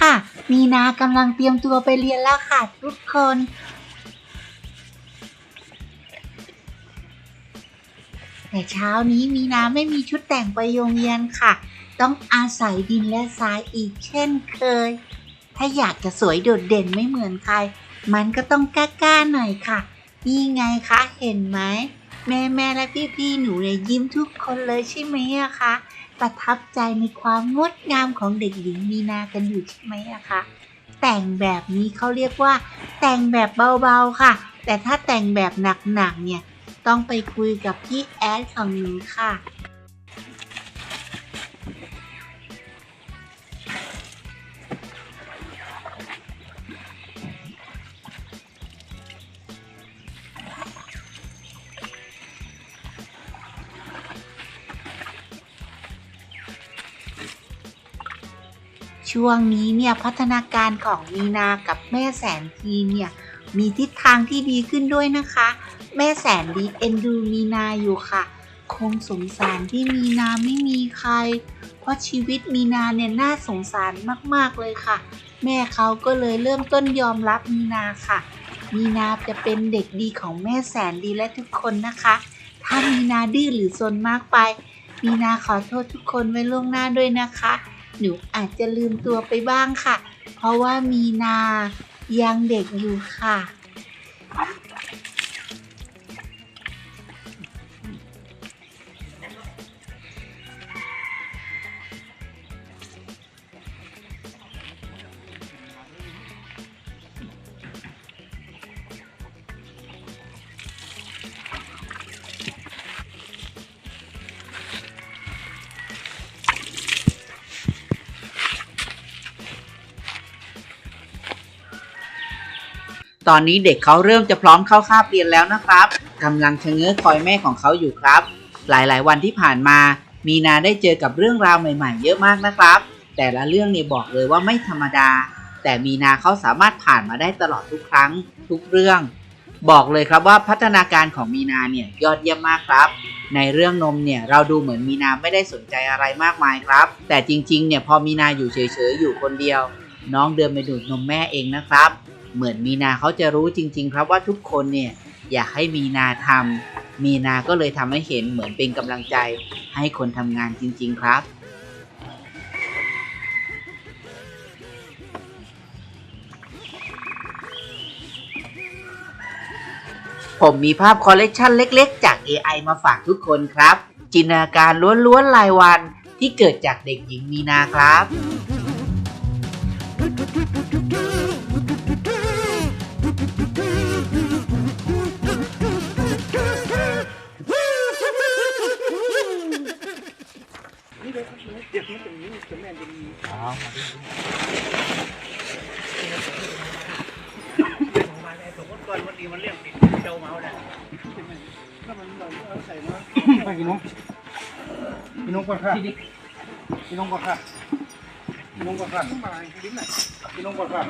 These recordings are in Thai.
ค่ะ มีนากำลังเตรียมตัวไปเรียนแล้วค่ะทุกคน แต่เช้านี้มีนาไม่มีชุดแต่งไปโรงเรียนค่ะ ต้องอาศัยดินและทรายอีกเช่นเคย ถ้าอยากจะสวยโดดเด่นไม่เหมือนใคร มันก็ต้องกล้าๆหน่อยค่ะ นี่ไงคะเห็นไหม แม่แม่และพี่ๆหนูเนี่ยยิ้มทุกคนเลยใช่ไหมอะคะประทับใจในความงดงามของเด็กหญิงมีนากันอยู่ใช่ไหมอะคะแต่งแบบนี้เขาเรียกว่า แต่งแบบเบาๆค่ะ แต่ถ้าแต่งแบบหนักๆเนี่ยต้องไปคุยกับพี่แอดของหนูค่ะ ช่วงนี้เนี่ยพัฒนาการของมีนากับแม่แสนทีเนี่ยมีทิศทางที่ดีขึ้นด้วยนะคะ แม่แสนดีเอ็นดูมีนาอยู่ค่ะ คงสงสารที่มีนาไม่มีใคร เพราะชีวิตมีนาเนี่ยน่าสงสารมากๆเลยค่ะ แม่เขาก็เลยเริ่มต้นยอมรับมีนาค่ะ มีนาจะเป็นเด็กดีของแม่แสนดีและทุกคนนะคะ ถ้ามีนาดื้อหรือซนมากไป มีนาขอโทษทุกคนไว้ล่วงหน้าด้วยนะคะ หนูอาจจะลืมตัวไปบ้างค่ะ เพราะว่ามีนายังเด็กอยู่ค่ะ ตอนนี้เด็กเขาเริ่มจะพร้อมเข้าคาบเรียนแล้วนะครับกำลังชะเง้อคอยแม่ของเขาอยู่ครับ หลายๆ วันที่ผ่านมา มีนาได้เจอกับเรื่องราวใหม่ๆ เยอะมากนะครับ แต่ละเรื่องเนี่ยบอกเลยว่าไม่ธรรมดา แต่มีนาเขาสามารถผ่านมาได้ตลอดทุกครั้ง ทุกเรื่อง บอกเลยครับว่าพัฒนาการของมีนาเนี่ยยอดเยี่ยมมากครับในเรื่องนมเนี่ยเราดูเหมือนมีนาไม่ได้สนใจอะไรมากมายครับ แต่จริงๆเนี่ยพอมีนาอยู่เฉยๆอยู่คนเดียว น้องเดินไปดูดนมแม่เองนะครับ เหมือนมีนาเขาจะรู้จริง ๆ ครับว่าทุกคนเนี่ยอยากให้มีนาทำมีนาก็เลยทำให้เห็นเหมือนเป็นกำลังใจให้คนทำงานจริง ๆ ครับผมมีภาพคอลเลกชันเล็กๆ จาก AI มาฝากทุกคนครับ จินตนาการล้วนๆรายวันที่เกิดจากเด็กหญิงมีนาครับ ไปกินนมกินนมก่อนค่ะกินนมก่อนค่ะกินนมก่อนค่ะกินนมก่อนค่ะ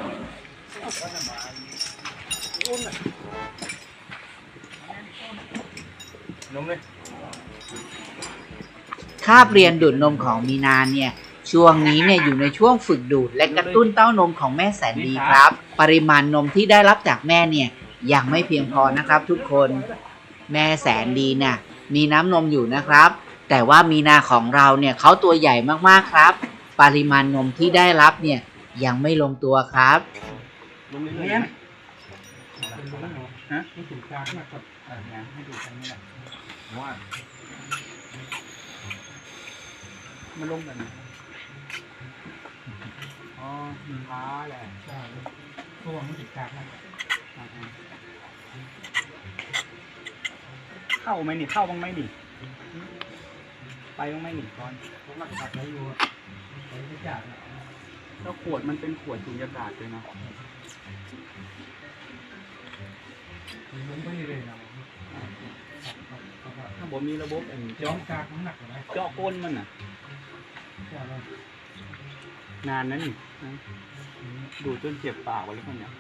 นมเลยคาบเรียนดูดนมของมีนาเนี่ยช่วงนี้เนี่ยอยู่ในช่วงฝึกดูด และกระตุ้นเต้านมของแม่แสนดีครับ ปริมาณนมที่ได้รับจากแม่เนี่ย ยังไม่เพียงพอนะครับทุกคนแม่แสนดีเนี่ยมีน้ำนมอยู่นะครับ แต่ว่ามีนาของเราเนี่ยเขาตัวใหญ่มากๆครับ ปริมาณนมที่ได้รับเนี่ยยังไม่ลงตัวครับนมเลยเนี่ยฮะให้ถูกกลางนะครับอ่างานให้ดูกันนี่แหละว่ามันลงกันอ๋อมีพ้าแหละใช่พวกมันติดกลางนะ เข้าไหมนี่เข้าบ้างไหมนี่ ไปบ้างไหมนี่ก่อนผมรักษาไปอยู่ไปไม่จัดแล้วขวดมันเป็นขวดสุญญากาศเลยนะถ้าผมมีระบบอันย้อเจาะมกลางน้ำหนักไหมเจาะก้นมันน่ะ นานนะนี่นะดูดจนเจ็บปากไว้แล้วคนเนี่ย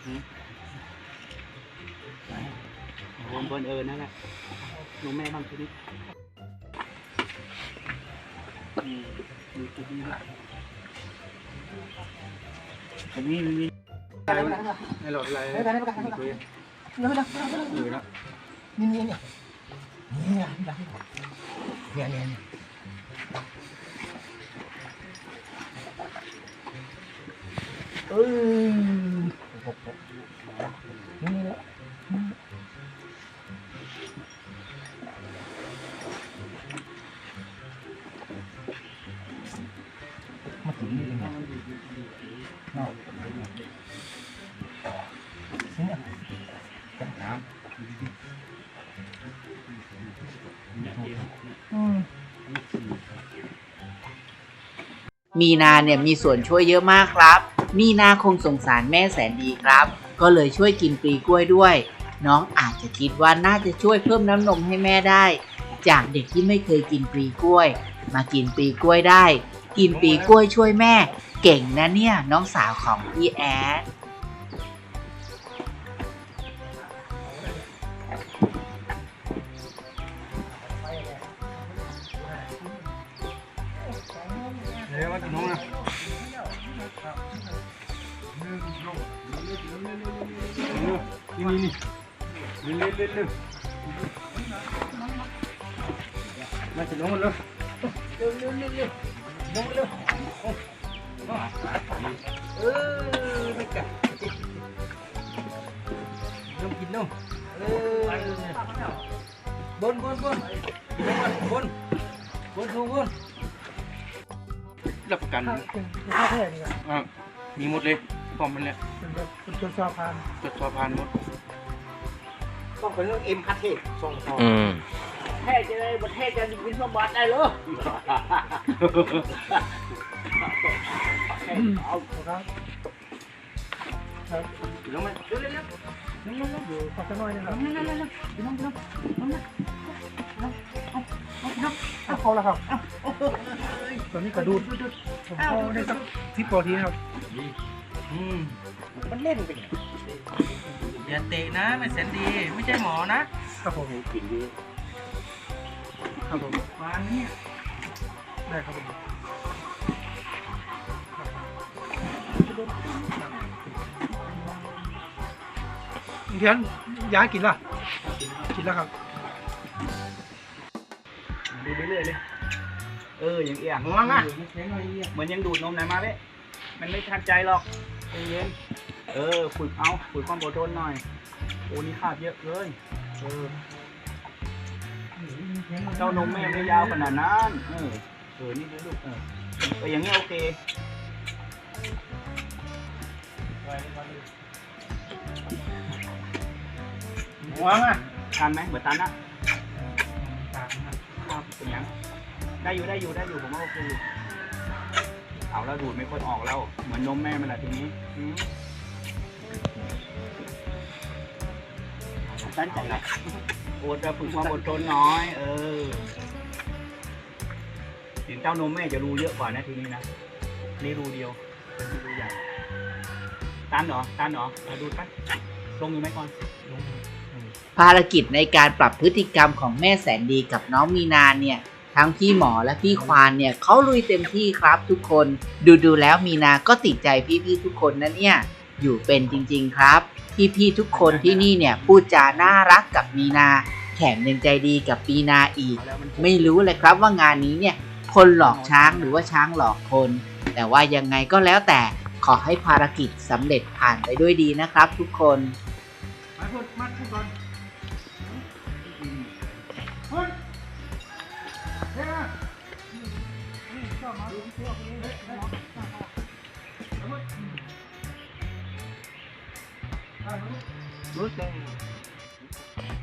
หืมเบิร์นเอิญนั่นแหละหนูแม่บางชนิดอืมดูจุดนี้ละอันนี้มีอะไรในหลอดอะไรตัวอยู่แล้วมี มีนาเนี่ยมีส่วนช่วยเยอะมากครับ มีนาคงสงสารแม่แสนดีครับ ก็เลยช่วยกินปลีกล้วยด้วย น้องอาจจะคิดว่าน่าจะช่วยเพิ่มน้ำนมให้แม่ได้ จากเด็กที่ไม่เคยกินปลีกล้วย มากินปลีกล้วยได้ กินปลีกล้วยช่วยแม่ เก่งนะเนี่ยน้องสาวของพี่แอด Ini ini. Lil lil lil. Macam dong lu. Lil lil lil. Dong lu. Eh, mereka. Jom kita dong. Eh. Bon bon bon. Bon bon. Bon bon. เดี๋ยวมากินน้องนะนี่นี่นี่เร็วเร็วเร็วมากินน้องมันเลยเร็วเร็วเร็วเร็วน้องเร็วเออไม่กัดน้องกินน้องเออบนบนบนบนบนบนบนรับประกันอ่ามีหมดเลยพร้อมมันเลยเป็นตัวสอบผ่านจดสอบผ่านหมดต้องเป็นเรื่องเอ็มคัทเทศส่งต่ออืมแท้จะได้ประเทศจะกินสมบัติได้เหรอเอาครับอยู่แล้วไหมเร็วเร็วเร็วอยู่ขอสักหน่อยนะครับเอาเขาแล้วครับ ตอนนี้กระดูดผมเข้าได้สักสิบกว่าทีนะครับอืมมันเล่นไปเนี่ยอย่าเตะนะไม่แสนดีไม่ใช่หมอนะครับผมครับผมวานนี้ได้ครับผมเทียนยากินล่ะ กินแล้วครับดูเรื่อยๆเลย เอออย่างเอี่ยงง่วงอะเหมือนยังดูดนมไหนมาเว้ยมันไม่ทันใจหรอกใจเย็นเออฝึกเอาฝึกความอดทนหน่อยโอ้นี่คาบเยอะเลยเออเจ้านมแม่ไม่ยาวขนาดนั้นเออเออนี่เลยลูกเออเอออย่างเงี้ยโอเคหวังอะทันไหมเบิดตันนะ ได้อยู่ได้อยู่ได้อยู่ผมว่าโอเคอยู่เอาแล้วดูดไม่ค่อยออกแล้ว เหมือนนมแม่มันแหละทีนี้อืมตั้งใจหน่อยอดจะฝึกความอดทนน้อย เออถึงเจ้านมแม่จะรู้เยอะกว่านะทีนี้นะนี่รูเดียวเป็นรูใหญ่ตันเหรอตันเหรอเอาดูดไปลงอยู่ไหมก่อนลงภารกิจในการปรับพฤติกรรมของแม่แสนดีกับน้องมีนาเนี่ย ทั้งพี่หมอและพี่ควานเนี่ยเขาลุยเต็มที่ครับทุกคน ดูดูแล้วมีนาก็ติดใจพี่ๆทุกคนนะเนี่ย อยู่เป็นจริงๆครับ พี่ๆทุกคนที่นี่เนี่ยพูดจาน่ารักกับมีนา แถมยังใจดีกับมีนาอีก ไม่รู้เลยครับว่างานนี้เนี่ยคนหลอกช้างหรือว่าช้างหลอกคน แต่ว่ายังไงก็แล้วแต่ขอให้ภารกิจสำเร็จผ่านไปด้วยดีนะครับ ทุกคนมาพูดมาพูดก่อน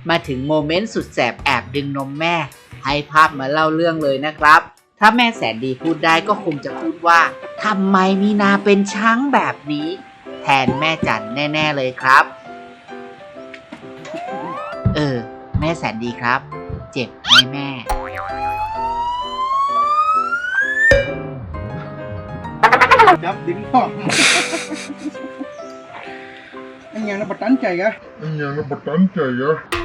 มาถึงโมเมนต์สุดแสบแอบดึงนมแม่ ให้ภาพมาเล่าเรื่องเลยนะครับ ถ้าแม่แสนดีพูดได้ก็คงจะพูดว่าทำไมมีนาเป็นช้างแบบนี้ แทนแม่จันแน่ ๆ เลยครับ เออ แม่แสนดีครับ เจ็บไหมแม่ จับดึงพ่ออันยังนะบัดตันใจกะ Anh nhà nó bật tán trời á